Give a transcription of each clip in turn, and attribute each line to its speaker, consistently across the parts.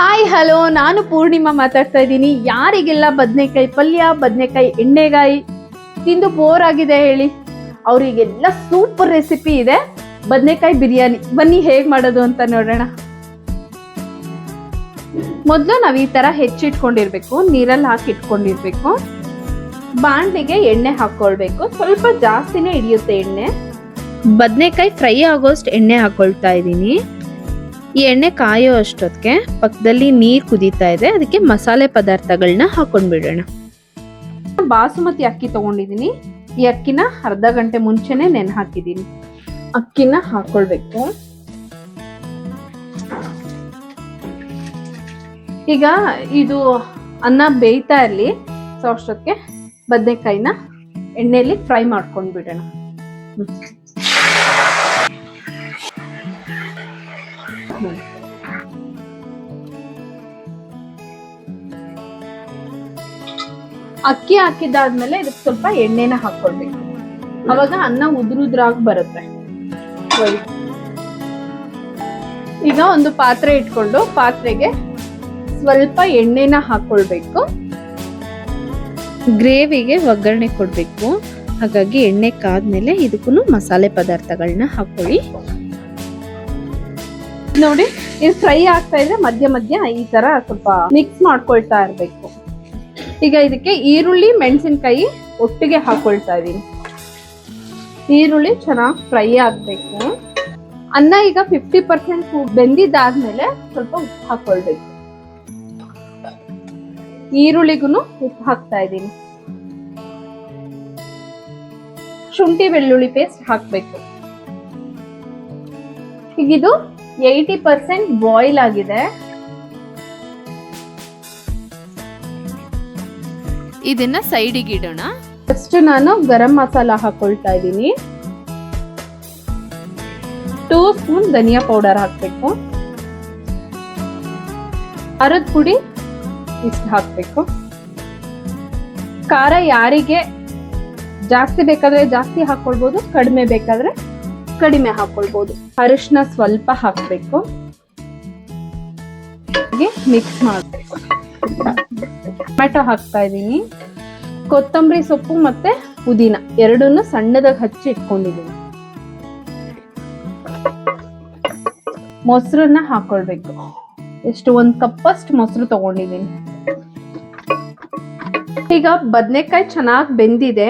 Speaker 1: Hi hello ನಾನು ಪೂರ್ಣಿಮಾ ಮಾತಾಡ್ತಾ ಇದ್ದೀನಿ. ಯಾರಿಗೆಲ್ಲ ಬದನೆಕಾಯಿ ಪಲ್ಯ, ಬದನೆಕಾಯಿ ಎಣ್ಣೆಗಾಯಿ ತಿಂದು ಬೋರ್ ಆಗಿದೆ ಹೇಳಿ? ಅವರಿಗೆಲ್ಲ ಸೂಪರ್ ರೆಸಿಪಿ ಇದೆ. ಬದನೆಕಾಯಿ ಬಿರಿಯಾನಿ. ಬನ್ನಿ, ಹೇಗೆ ಮಾಡೋದು ಅಂತ ನೋಡೋಣ. ಮೊದಲು ನಾವು ಈ ಥರ ಹೆಚ್ಚಿಟ್ಕೊಂಡಿರ್ಬೇಕು. ನೀರಲ್ಲಿ ಹಾಕಿ ಇಟ್ಕೊಂಡಿರ್ಬೇಕು ಬಾಣಲಿಗೆ ಎಣ್ಣೆ ಹಾಕ್ಕೊಳ್ಬೇಕು ಸ್ವಲ್ಪ ಜಾಸ್ತಿನೇ ಹಿಡಿಯುತ್ತೆ ಎಣ್ಣೆ. ಬದನೆಕಾಯಿ ಫ್ರೈ ಆಗೋಷ್ಟು ಎಣ್ಣೆ ಹಾಕೊಳ್ತಾ ಇದ್ದೀನಿ. ಈ ಎಣ್ಣೆ ಕಾಯೋ ಅಷ್ಟೊತ್ತಿಗೆ ಪಕ್ಕದಲ್ಲಿ ನೀರು ಕುದೀತಾ ಇದೆ. ಅದಕ್ಕೆ ಮಸಾಲೆ ಪದಾರ್ಥಗಳನ್ನ ಹಾಕೊಂಡ್ಬಿಡೋಣ. ಬಾಸುಮತಿ ಅಕ್ಕಿ ತಗೊಂಡಿದ್ದೀನಿ. ಈ ಅಕ್ಕಿನ ಅರ್ಧ ಗಂಟೆ ಮುಂಚೆನೆ ನೆನೆ ಹಾಕಿದ್ದೀನಿ. ಅಕ್ಕಿನ ಹಾಕೊಳ್ಬೇಕು. ಈಗ ಇದು ಅನ್ನ ಬೇಯ್ತಾ ಇರಲಿ. ಸೊ ಅಷ್ಟೊತ್ತಿಗೆ ಬದನೆಕಾಯಿನ ಎಣ್ಣೆಯಲ್ಲಿ ಫ್ರೈ ಮಾಡ್ಕೊಂಡ್ ಬಿಡೋಣ ಅಕ್ಕಿ ಹಾಕಿದಾದ್ಮೇಲೆ ಇದಕ್ಕೆ ಸ್ವಲ್ಪ ಎಣ್ಣೆನ ಹಾಕೊಳ್ಬೇಕು. ಅವಾಗ ಅನ್ನ ಉದ್ರುದ್ರಾಗ್ ಬರುತ್ತೆ. ಈಗ ಒಂದು ಪಾತ್ರೆ ಇಟ್ಕೊಂಡು ಪಾತ್ರೆಗೆ ಸ್ವಲ್ಪ ಎಣ್ಣೆನ ಹಾಕೊಳ್ಬೇಕು. ಗ್ರೇವಿಗೆ ಒಗ್ಗರಣೆ ಕೊಡ್ಬೇಕು. ಹಾಗಾಗಿ ಎಣ್ಣೆ ಕಾದ್ಮೇಲೆ ಇದಕ್ಕೂ ಮಸಾಲೆ ಪದಾರ್ಥಗಳನ್ನ ಹಾಕೊಳ್ಳಿ ನೋಡಿ, ಇದು ಫ್ರೈ ಆಗ್ತಾ ಇದ್ರೆ ಮಧ್ಯ ಮಧ್ಯ ಈ ತರ ಸ್ವಲ್ಪ ಮಿಕ್ಸ್ ಮಾಡ್ಕೊಳ್ತಾ ಇರ್ಬೇಕು. ಈಗ ಇದಕ್ಕೆ ಈರುಳ್ಳಿ, ಮೆಣಸಿನ್ಕಾಯಿ ಒಟ್ಟಿಗೆ ಹಾಕೊಳ್ತಾ ಇದೀನಿ. ಈರುಳ್ಳಿ ಚೆನ್ನಾಗಿ ಫ್ರೈ ಆಗ್ಬೇಕು. ಅನ್ನ ಈಗ ಫಿಫ್ಟಿ ಪರ್ಸೆಂಟ್ ಬೆಂದಿದ್ದಾದ್ಮೇಲೆ ಸ್ವಲ್ಪ ಉಪ್ಪು ಹಾಕೊಳ್ಬೇಕು. ಈರುಳ್ಳಿಗೂ ಉಪ್ಪು ಹಾಕ್ತಾ ಇದ್ದೀನಿ ಶುಂಠಿ, ಬೆಳ್ಳುಳ್ಳಿ ಪೇಸ್ಟ್ ಹಾಕ್ಬೇಕು. ಈಗ ಇದು ಏಯ್ಟಿ ಪರ್ಸೆಂಟ್ ಬಾಯ್ಲ್ ಆಗಿದೆ.
Speaker 2: ಇದನ್ನ ಸೈಡಿಗೆ ಇಡೋಣ.
Speaker 1: ಫಸ್ಟ್ ನಾನು ಗರಂ ಮಸಾಲ ಹಾಕೊಳ್ತಾ ಇದ್ದೀನಿ. ಟೂ ಸ್ಪೂನ್ ಧನಿಯಾ ಪೌಡರ್ ಹಾಕಬೇಕು. ಅರದ ಪುಡಿ ಇಷ್ಟು ಹಾಕಬೇಕು. ಖಾರ ಯಾರಿಗೆ ಜಾಸ್ತಿ ಬೇಕಾದ್ರೆ ಜಾಸ್ತಿ ಹಾಕೊಳ್ಬೋದು ಕಡಿಮೆ ಬೇಕಾದ್ರೆ ಕಡಿಮೆ ಹಾಕೊಳ್ಬಹುದು ಅರಿಶಿನ ಸ್ವಲ್ಪ ಹಾಕ್ಬೇಕು. ಮಿಕ್ಸ್ ಮಾಡಬೇಕು. ಟೊಮೆಟೊ ಹಾಕ್ತಾ ಇದ್ದೀನಿ. ಕೊತ್ತಂಬರಿ ಸೊಪ್ಪು ಮತ್ತೆ ಪುದೀನ. ಎರಡನ್ನು ಸಣ್ಣದಾಗಿ ಹಚ್ಚಿ ಇಟ್ಕೊಂಡಿದ್ದೀನಿ. ಮೊಸರನ್ನ ಹಾಕೊಳ್ಬೇಕು. ಎಷ್ಟು ಒಂದ್ ಕಪ್ಪಷ್ಟು ಮೊಸರು ತಗೊಂಡಿದ್ದೀನಿ. ಈಗ ಬದನೆಕಾಯಿ ಚೆನ್ನಾಗಿ ಬೆಂದಿದೆ.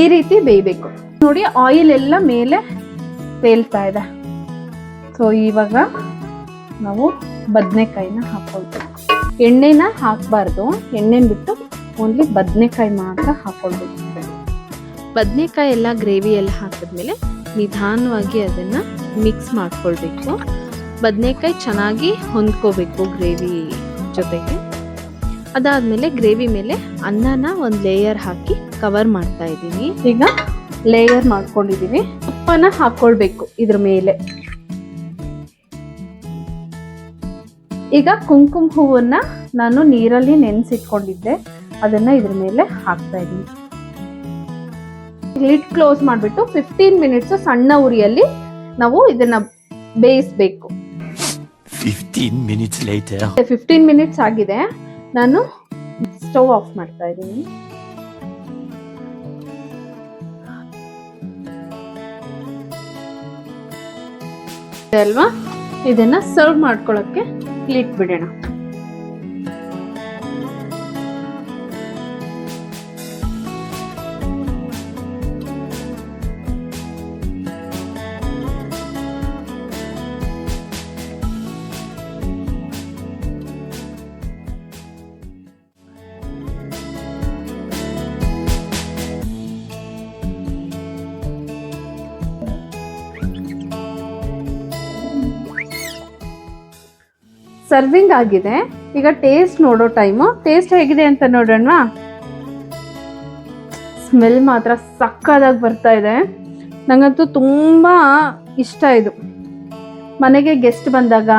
Speaker 1: ಈ ರೀತಿ ಬೇಯಬೇಕು. ನೋಡಿ ಆಯಿಲ್ ಎಲ್ಲ ಮೇಲೆ ತೇಲ್ತಾ ಇದೆ. ಸೊ ಇವಾಗ ನಾವು ಬದನೆಕಾಯಿನ ಹಾಕೊಳ್ಬೇಕು ಎಣ್ಣೆನ ಹಾಕಬಾರ್ದು. ಎಣ್ಣೆನ ಬಿಟ್ಟು ಓನ್ಲಿ ಬದನೆಕಾಯಿ ಮಾತ್ರ ಹಾಕೊಳ್ಬೇಕು.
Speaker 2: ಬದನೆಕಾಯಿ ಎಲ್ಲ ಗ್ರೇವಿ ಎಲ್ಲ ಹಾಕಿದ್ಮೇಲೆ ನಿಧಾನವಾಗಿ ಅದನ್ನ ಮಿಕ್ಸ್ ಮಾಡ್ಕೊಳ್ಬೇಕು. ಬದನೆಕಾಯಿ ಚೆನ್ನಾಗಿ ಹೊಂದ್ಕೋಬೇಕು ಗ್ರೇವಿ ಜೊತೆಗೆ. ಅದಾದ್ಮೇಲೆ ಗ್ರೇವಿ ಮೇಲೆ ಅನ್ನನ ಒಂದು ಲೇಯರ್ ಹಾಕಿ ಕವರ್ ಮಾಡ್ತಾ ಇದ್ದೀನಿ.
Speaker 1: ಈಗ ಲೇಯರ್ ಮಾಡ್ಕೊಂಡಿದೀವಿ ತುಪ್ಪನ ಹಾಕೊಳ್ಬೇಕು ಇದ್ರ ಮೇಲೆ. ಈಗ ಕುಂಕುಮ ಹೂವನ್ನ ನಾನು ನೀರಲ್ಲಿ ನೆನೆಸಿಟ್ಕೊಂಡಿದ್ದೆ. ಅದನ್ನ ಇದ್ರ ಮೇಲೆ ಹಾಕ್ತಾ ಇದ್ದೀನಿ. ಲಿಡ್ ಕ್ಲೋಸ್ ಮಾಡಿಬಿಟ್ಟು ಫಿಫ್ಟೀನ್ ಮಿನಿಟ್ಸ್ ಸಣ್ಣ ಉರಿಯಲ್ಲಿ ನಾವು ಇದನ್ನ ಬೇಯಿಸ್ಬೇಕು.
Speaker 3: 15 minutes later.
Speaker 1: ಫಿಫ್ಟೀನ್ ಮಿನಿಟ್ಸ್ ಆಗಿದೆ. ನಾನು ಸ್ಟವ್ ಆಫ್ ಮಾಡ್ತಾ ಇದ್ದೀನಿ. ಅಲ್ವಾ? ಇದನ್ನ ಸರ್ವ್ ಮಾಡ್ಕೊಳಕ್ಕೆ ಕ್ಲಿಟ್ ಸರ್ವಿಂಗ್ ಆಗಿದೆ. ಈಗ ಟೇಸ್ಟ್ ನೋಡೋ ಟೈಮು ಟೇಸ್ಟ್ ಹೇಗಿದೆ ಅಂತ ನೋಡೋಣ ಸ್ಮೆಲ್ ಮಾತ್ರ ಸಕ್ಕದಾಗಿ ಬರ್ತಾ ಇದೆ. ನನಗಂತೂ ತುಂಬ ಇಷ್ಟ ಇದು. ಮನೆಗೆ ಗೆಸ್ಟ್ ಬಂದಾಗ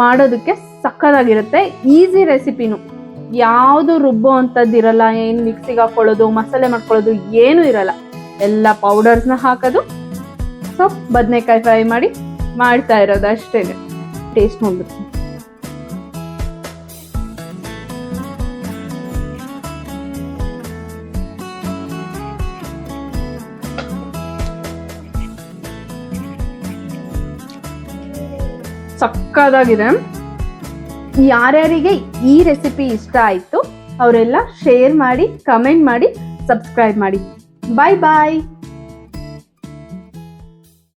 Speaker 1: ಮಾಡೋದಕ್ಕೆ ಸಕ್ಕದಾಗಿರುತ್ತೆ. ಈಸಿ ರೆಸಿಪಿನು ಯಾವುದು ರುಬ್ಬೋ ಅಂಥದ್ದು ಇರಲ್ಲ. ಏನು ಮಿಕ್ಸಿಗೆ ಹಾಕೊಳ್ಳೋದು, ಮಸಾಲೆ ಮಾಡ್ಕೊಳ್ಳೋದು ಏನೂ ಇರಲ್ಲ. ಎಲ್ಲ ಪೌಡರ್ಸ್ನ ಹಾಕೋದು. ಸೊ ಬದನೆಕಾಯಿ ಫ್ರೈ ಮಾಡಿ ಮಾಡ್ತಾ ಇರೋದು ಅಷ್ಟೇ ಟೇಸ್ಟ್ ನೋಡ್ಬಿಡ್ತೀನಿ ಸಕ್ಕದಾಗಿದೆ. ಯಾರ್ಯಾರಿಗೆ ಈ ರೆಸಿಪಿ ಇಷ್ಟ ಆಯಿತು, ಅವರೆಲ್ಲ ಶೇರ್ ಮಾಡಿ ಕಮೆಂಟ್ ಮಾಡಿ ಸಬ್ಸ್ಕ್ರೈಬ್ ಮಾಡಿ. ಬಾಯ್ ಬಾಯ್